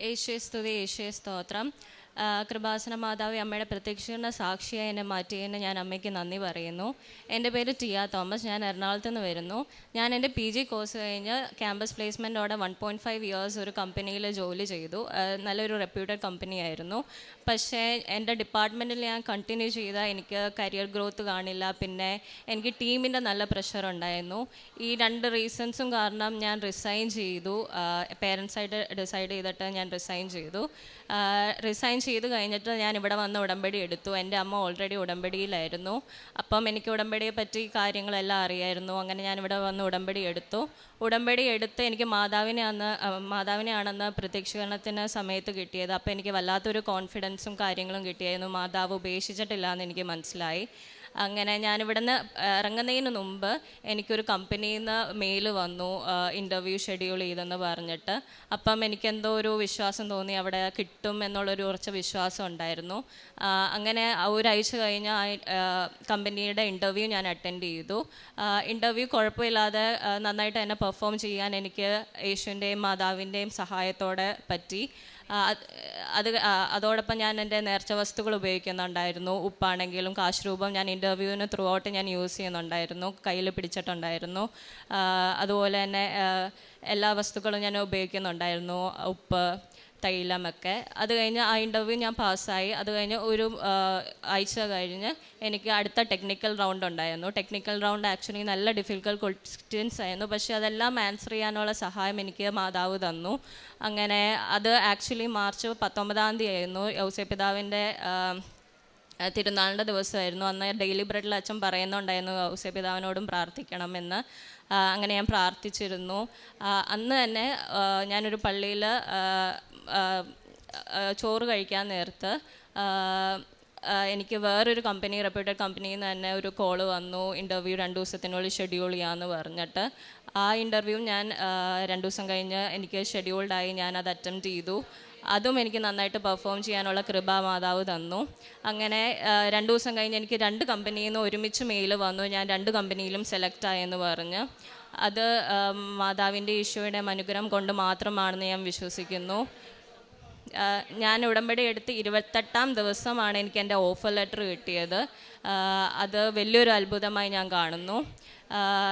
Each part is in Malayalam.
യേശുവെ സ്തുതി യേശുവെ സ്തോത്രം. ആ, കൃപാസന മാതാവ് അമ്മയുടെ പ്രത്യക്ഷീകരണ സാക്ഷിയായി എന്നെ മാറ്റിയതിന് ഞാൻ അമ്മയ്ക്ക് നന്ദി പറയുന്നു. എന്റെ പേര് ടിയ തോമസ് ഞാൻ എറണാകുളത്ത് നിന്ന് വരുന്നു. ഞാൻ എന്റെ പി ജി കോഴ്സ് കഴിഞ്ഞ് ക്യാമ്പസ് പ്ലേസ്മെന്റോടെ വൺ പോയിന്റ് ഫൈവ് ഇയേഴ്സ് ഒരു കമ്പനിയിൽ ജോലി ചെയ്തു. നല്ലൊരു റെപ്യൂട്ടഡ് കമ്പനി ആയിരുന്നു പക്ഷേ എന്റെ ഡിപ്പാർട്ട്മെന്റിൽ ഞാൻ കണ്ടിന്യൂ ചെയ്താൽ എനിക്ക് കരിയർ ഗ്രോത്ത് കാണില്ല. പിന്നെ എനിക്ക് ടീമിന്റെ നല്ല പ്രഷർ ഉണ്ടായിരുന്നു. ഈ രണ്ട് റീസൺസും കാരണം ഞാൻ റിസൈൻ ചെയ്തു. പേരൻസായിട്ട് ഡിസൈഡ് ചെയ്തിട്ട് ഞാൻ റിസൈൻ ചെയ്തു. റിസൈൻ ചെയ്ത് കഴിഞ്ഞിട്ട് ഞാൻ ഇവിടെ വന്ന് ഉടമ്പടി എടുത്തു. എന്റെ അമ്മ ഓൾറെഡി ഉടമ്പടിയിലായിരുന്നു. അപ്പം എനിക്ക് ഉടമ്പടിയെ പറ്റി കാര്യങ്ങളെല്ലാം അറിയായിരുന്നു. അങ്ങനെ ഞാൻ ഇവിടെ വന്ന് ഉടമ്പടി എടുത്തു. ഉടമ്പടി എടുത്ത് എനിക്ക് മാതാവിനെ അന്ന് മാതാവിനെ മാതാവിനെയാണെന്ന് പ്രത്യക്ഷീകരണത്തിന് സമയത്ത് കിട്ടിയത്. അപ്പോൾ എനിക്ക് വല്ലാത്തൊരു കോൺഫിഡൻസും കാര്യങ്ങളും കിട്ടിയായിരുന്നു. മാതാവ് ഉപേക്ഷിച്ചിട്ടില്ല എന്ന് എനിക്ക് മനസ്സിലായി. അങ്ങനെ ഞാനിവിടുന്ന് ഇറങ്ങുന്നതിന് മുമ്പ് എനിക്കൊരു കമ്പനിയിൽ നിന്ന് മെയിൽ വന്നു ഇന്റർവ്യൂ ഷെഡ്യൂൾ ചെയ്തെന്ന് പറഞ്ഞിട്ട്. അപ്പം എനിക്കെന്തോ ഒരു വിശ്വാസം തോന്നി അവിടെ കിട്ടും എന്നുള്ളൊരു ഉറച്ച വിശ്വാസം ഉണ്ടായിരുന്നു. അങ്ങനെ ഒരാഴ്ച കഴിഞ്ഞ് ആ കമ്പനിയുടെ ഇന്റർവ്യൂ ഞാൻ അറ്റൻഡ് ചെയ്തു. ഇന്റർവ്യൂ കുഴപ്പമില്ലാതെ നന്നായിട്ട് എന്നെ പെർഫോം ചെയ്യാൻ എനിക്ക് യേശുവിന്റെയും മാതാവിന്റെയും സഹായത്തോടെ പറ്റി. അത് അത് അതോടൊപ്പം ഞാൻ എന്റെ നേർച്ച വസ്തുക്കൾ ഉപയോഗിക്കുന്നുണ്ടായിരുന്നു. ഉപ്പാണെങ്കിലും കാശ് രൂപം ഞാൻ ഇന്റർവ്യൂവിന് ത്രൂ ഔട്ട് ഞാൻ യൂസ് ചെയ്യുന്നുണ്ടായിരുന്നു കയ്യിൽ പിടിച്ചിട്ടുണ്ടായിരുന്നു. അതുപോലെ തന്നെ എല്ലാ വസ്തുക്കളും ഞാൻ ഉപയോഗിക്കുന്നുണ്ടായിരുന്നു ഉപ്പ് തൈലമൊക്കെ അത് കഴിഞ്ഞ് ആ ഇന്റർവ്യൂ ഞാൻ പാസ്സായി അത് കഴിഞ്ഞ് ഒരു ആഴ്ച കഴിഞ്ഞ് എനിക്ക് അടുത്ത ടെക്നിക്കൽ റൗണ്ട് ഉണ്ടായിരുന്നു. ടെക്നിക്കൽ റൗണ്ട് ആക്ച്വലി നല്ല ഡിഫിക്കൽട്ട് ക്വസ്റ്റ്യൻസ് ആയിരുന്നു. പക്ഷേ അതെല്ലാം ആൻസർ ചെയ്യാനുള്ള സഹായം എനിക്ക് മാതാവ് തന്നു. അങ്ങനെ അത് ആക്ച്വലി മാർച്ച് പത്തൊമ്പതാം തീയതി ആയിരുന്നു. യൗസെ ആ, തിരുനാളിന്റെ ദിവസമായിരുന്നു. അന്ന് ഡെയിലി ബ്രെഡിൽ അച്ഛൻ പറയുന്നുണ്ടായിരുന്നു ഔസേപിതാവിനോടും പ്രാർത്ഥിക്കണം എന്ന് അങ്ങനെ ഞാൻ പ്രാർത്ഥിച്ചിരുന്നു. അന്ന് തന്നെ ഞാനൊരു പള്ളിയിൽ ചോറ് കഴിക്കാൻ നേരത്ത് എനിക്ക് വേറൊരു കമ്പനി റെപ്യൂട്ടഡ് കമ്പനിയിൽ നിന്ന് തന്നെ ഒരു കോൾ വന്നു ഇന്റർവ്യൂ രണ്ട് ദിവസത്തിനുള്ളിൽ ഷെഡ്യൂൾ ചെയ്യാമെന്ന് പറഞ്ഞിട്ട്. ആ ഇന്റർവ്യൂ ഞാൻ രണ്ട് ദിവസം കഴിഞ്ഞ് എനിക്ക് ഷെഡ്യൂൾഡായി ഞാൻ അത് അറ്റംപ്റ്റ് ചെയ്തു. അതും എനിക്ക് നന്നായിട്ട് പെർഫോം ചെയ്യാനുള്ള കൃപ മാതാവ് തന്നു. അങ്ങനെ രണ്ട് ദിവസം കഴിഞ്ഞ് എനിക്ക് രണ്ട് കമ്പനിയിൽ നിന്ന് ഒരുമിച്ച് മെയിൽ വന്നു. ഞാൻ രണ്ട് കമ്പനിയിലും സെലക്ട് ആയെന്ന് പറഞ്ഞ്. അത് മാതാവിന്റെ ഈശോയുടെ അനുഗ്രഹം കൊണ്ട് മാത്രമാണെന്ന് ഞാൻ വിശ്വസിക്കുന്നു. ഞാൻ ഉടമ്പടി എടുത്ത് ഇരുപത്തെട്ടാം ദിവസമാണ് എനിക്ക് എന്റെ ഓഫർ ലെറ്റർ കിട്ടിയത്. അത് വലിയൊരു അത്ഭുതമായി ഞാൻ കാണുന്നു.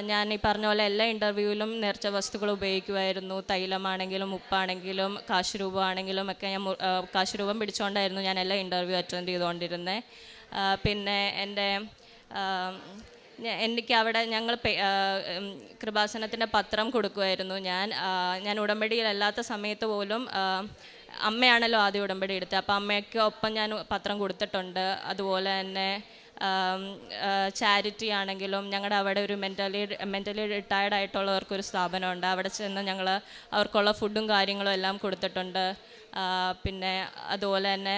ഞാൻ ഈ പറഞ്ഞ പോലെ എല്ലാ ഇന്റർവ്യൂവിലും നേർച്ച വസ്തുക്കൾ ഉപയോഗിക്കുമായിരുന്നു. തൈലമാണെങ്കിലും ഉപ്പാണെങ്കിലും കാശുരൂപമാണെങ്കിലും ഒക്കെ ഞാൻ മു- ആ, കാശ് രൂപം പിടിച്ചുകൊണ്ടായിരുന്നു ഞാൻ എല്ലാ ഇന്റർവ്യൂ അറ്റൻഡ് ചെയ്തുകൊണ്ടിരുന്നത് പിന്നെ എന്റെ എനിക്ക് അവിടെ ഞങ്ങൾ കൃപാസനത്തിന്റെ പത്രം കൊടുക്കുമായിരുന്നു. ഞാൻ ഞാൻ ഉടമ്പടിയിലല്ലാത്ത സമയത്ത് പോലും അമ്മയാണല്ലോ ആദ്യം ഉടമ്പടി എടുത്തത്. അപ്പോൾ അമ്മയ്ക്ക് ഒപ്പം ഞാൻ പത്രം കൊടുത്തിട്ടുണ്ട്. അതുപോലെ തന്നെ ചാരിറ്റി ആണെങ്കിലും ഞങ്ങളുടെ അവിടെ ഒരു മെന്റലി മെന്റലി റിട്ടയർഡ് ആയിട്ടുള്ളവർക്കൊരു സ്ഥാപനമുണ്ട്. അവിടെ ചെന്ന് ഞങ്ങൾ അവർക്കുള്ള ഫുഡും കാര്യങ്ങളും എല്ലാം കൊടുത്തിട്ടുണ്ട്. പിന്നെ അതുപോലെ തന്നെ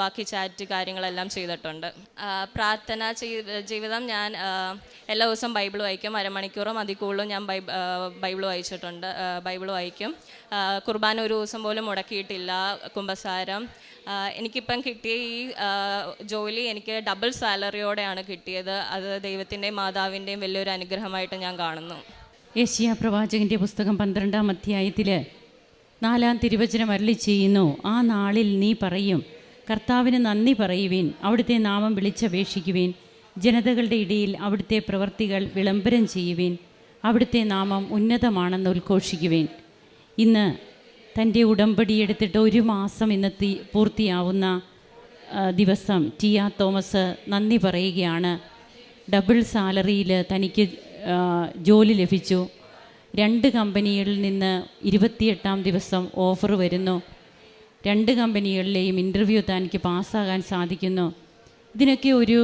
ബാക്കി ചാറ്റ് കാര്യങ്ങളെല്ലാം ചെയ്തിട്ടുണ്ട്. പ്രാർത്ഥന ജീവിതം ഞാൻ എല്ലാ ദിവസവും ബൈബിൾ വായിക്കും. അരമണിക്കൂറും അതിൽ കൂടുതലും ഞാൻ ബൈബിൾ വായിച്ചിട്ടുണ്ട്. ബൈബിൾ വായിക്കും. കുർബാന ഒരു ദിവസം പോലും മുടക്കിയിട്ടില്ല. കുംഭസാരം എനിക്കിപ്പം കിട്ടിയ ഈ ജോലി എനിക്ക് ഡബിൾ സാലറിയോടെയാണ് കിട്ടിയത്. അത് ദൈവത്തിന്റെയും മാതാവിന്റെയും വലിയൊരു അനുഗ്രഹമായിട്ട് ഞാൻ കാണുന്നു. യേശിയ പ്രവാചകന്റെ പുസ്തകം പന്ത്രണ്ടാം അധ്യായത്തിൽ നാലാം തിരുവചനം അരളി ചെയ്യുന്നു ആ നാളിൽ നീ പറയും കർത്താവിന് നന്ദി പറയുവീൻ അവിടുത്തെ നാമം വിളിച്ചപേക്ഷിക്കുവീൻ ജനതകളുടെ ഇടയിൽ അവിടുത്തെ പ്രവർത്തികൾ വിളംബരം ചെയ്യുവീൻ അവിടുത്തെ നാമം ഉന്നതമാണെന്ന് ഉദ്ഘോഷിക്കുവീൻ. ഇന്ന് തന്റെ ഉടമ്പടി എടുത്തിട്ട് ഒരു മാസം ഇന്നത്തെ പൂർത്തിയാവുന്ന ദിവസം ടി ടിയ തോമസ് നന്ദി പറയുകയാണ്. ഡബിൾ സാലറിയിൽ തനിക്ക് ജോലി ലഭിച്ചു. രണ്ട് കമ്പനികളിൽ നിന്ന് ഇരുപത്തിയെട്ടാം ദിവസം ഓഫർ വരുന്നു. രണ്ട് കമ്പനികളിലെയും ഇന്റർവ്യൂ തനിക്ക് പാസ്സാകാൻ സാധിക്കുന്നു. ഇതിനൊക്കെ ഒരു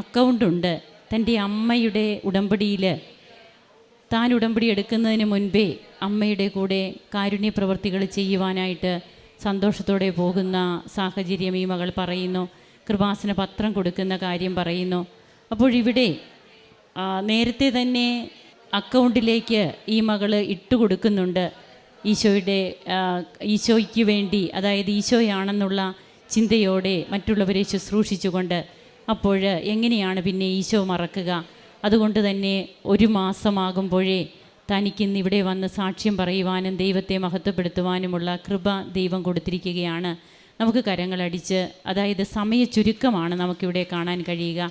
അക്കൗണ്ടുണ്ട് തന്റെ അമ്മയുടെ ഉടമ്പടിയിൽ താൻ ഉടമ്പടി എടുക്കുന്നതിന് മുൻപേ അമ്മയുടെ കൂടെ കാരുണ്യ പ്രവർത്തികൾ ചെയ്യുവാനായിട്ട് സന്തോഷത്തോടെ പോകുന്ന സാഹചര്യം ഈ മകൾ പറയുന്നു. കൃപാസന പത്രം കൊടുക്കുന്ന കാര്യം പറയുന്നു. അപ്പോൾ ഇവിടെ നേരത്തെ തന്നെ അക്കൗണ്ടിലേക്ക് ഈ മകൾ ഇട്ട് കൊടുക്കുന്നുണ്ട് ഈശോയുടെ ഈശോയ്ക്ക് വേണ്ടി അതായത് ഈശോയാണെന്നുള്ള ചിന്തയോടെ മറ്റുള്ളവരെ ശുശ്രൂഷിച്ചുകൊണ്ട് അപ്പോൾ എങ്ങനെയാണ് പിന്നെ ഈശോ മറക്കുക? അതുകൊണ്ട് തന്നെ ഒരു മാസമാകുമ്പോഴേ തനിക്കിന്ന് ഇവിടെ വന്ന് സാക്ഷ്യം പറയുവാനും ദൈവത്തെ മഹത്വപ്പെടുത്തുവാനുമുള്ള കൃപ ദൈവം കൊടുത്തിരിക്കുകയാണ്. നമുക്ക് കരങ്ങളടിച്ച് അതായത് സമയ ചുരുക്കമാണ് നമുക്കിവിടെ കാണാൻ കഴിയുക.